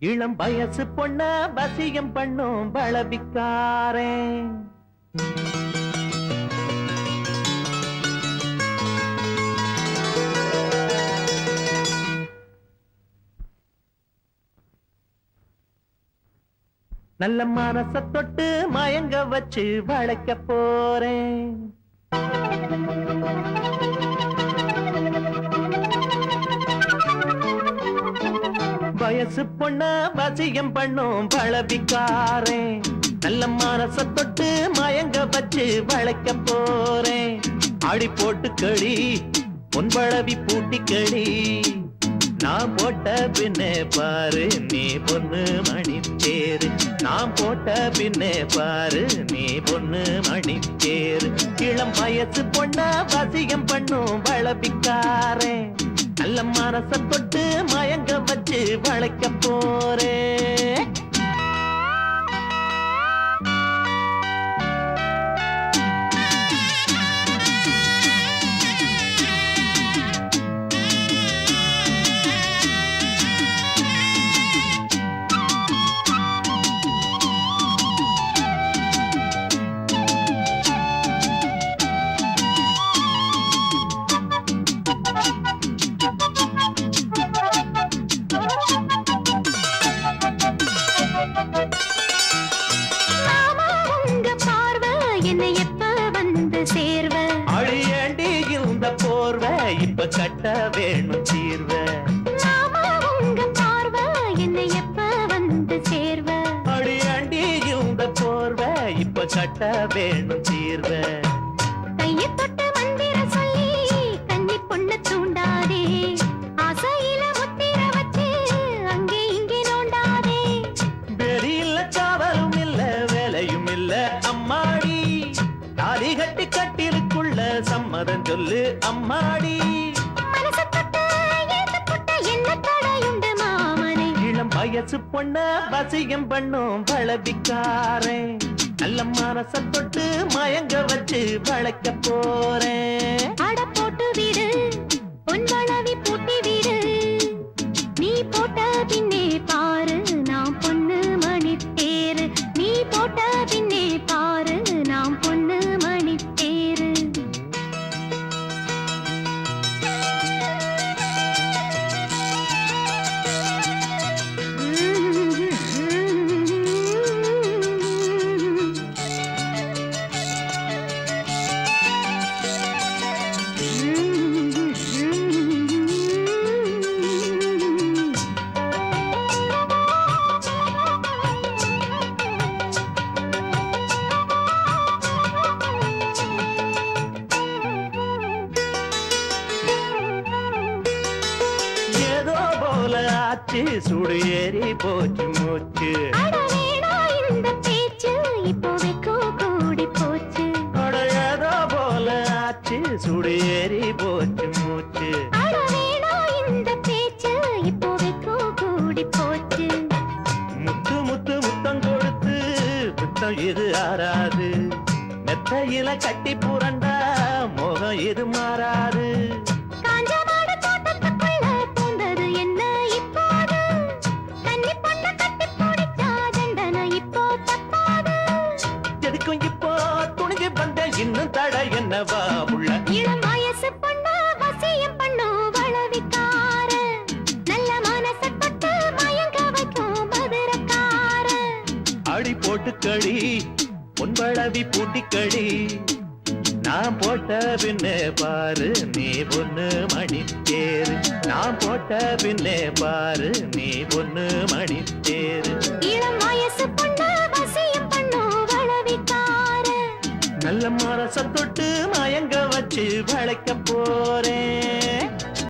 இளம் வயசு பொண்ண வசியம் பண்ணும் பழபிக்காரே நல்ல மனச தொட்டு மயங்க வச்சு வளைக்க போறேன். வயசு பொண்ண வசியம் பண்ணும் பழவிக்காரே. நல்ல மனச தொட்டு மயங்க வச்சு வளைக்க போறேன். அடி போட்டு களி பொன்பழவி பூட்டி களி நான் போட்ட பின்னே பாரு நீ பொண்ணு மணி தேரு நான் போட்ட பின்னே பாரு நீ பொண்ணு மணி தேரு இளம் வயசு பொண்ண வசியம் பண்ணும் வளபிக்காரே நல்ல மனச தொட்டு மய வச்சு வளைக்க இப்ப கட்ட வேணும் தீர்வ உங்க பார்வை என்னை எப்ப வந்து சேர்வ? அழியண்டி இந்த போர்வை இப்ப கட்ட வேணும் தீர்வ கைய அம்மாடி. தாலி கட்டி கட்டிலுக்குள்ள சம்மதம் சொல்லு அம்மாடி. இளம் வயசு பொண்ண வசியம் பண்ணும் பளவிக்காரே நல்ல மனச தொட்டு மயங்க வச்சு வளைக்க போறேன் போல ஆச்சு சுடு ஏறி போச்சு மூச்சு. ஏதோ போல ஆச்சு சுடு ஏறி போச்சு மூச்சு. அட வேணா இந்த பேச்சு இப்போதைக்கு கூடி போச்சு. முத்து முத்து முத்தம் கொடுத்து முத்தம் இது ஆறாது. மெத்தையில கட்டி புரண்டா மோகம் இது மாறாது. அடி போட்டு களி பொன்பழவி பூட்டி களி நான் போட்ட பின்னே பாரு நீ பொண்ணு மணி தேரு நான் போட்ட பின்னே பாரு நீ பொண்ணு மணி தேரு இளம் வயசு பொண்ணு வசியம் பண்ணும் வளவிக்கார நல்ல மனச தொட்டு மயங்க வச்சு வளைக்க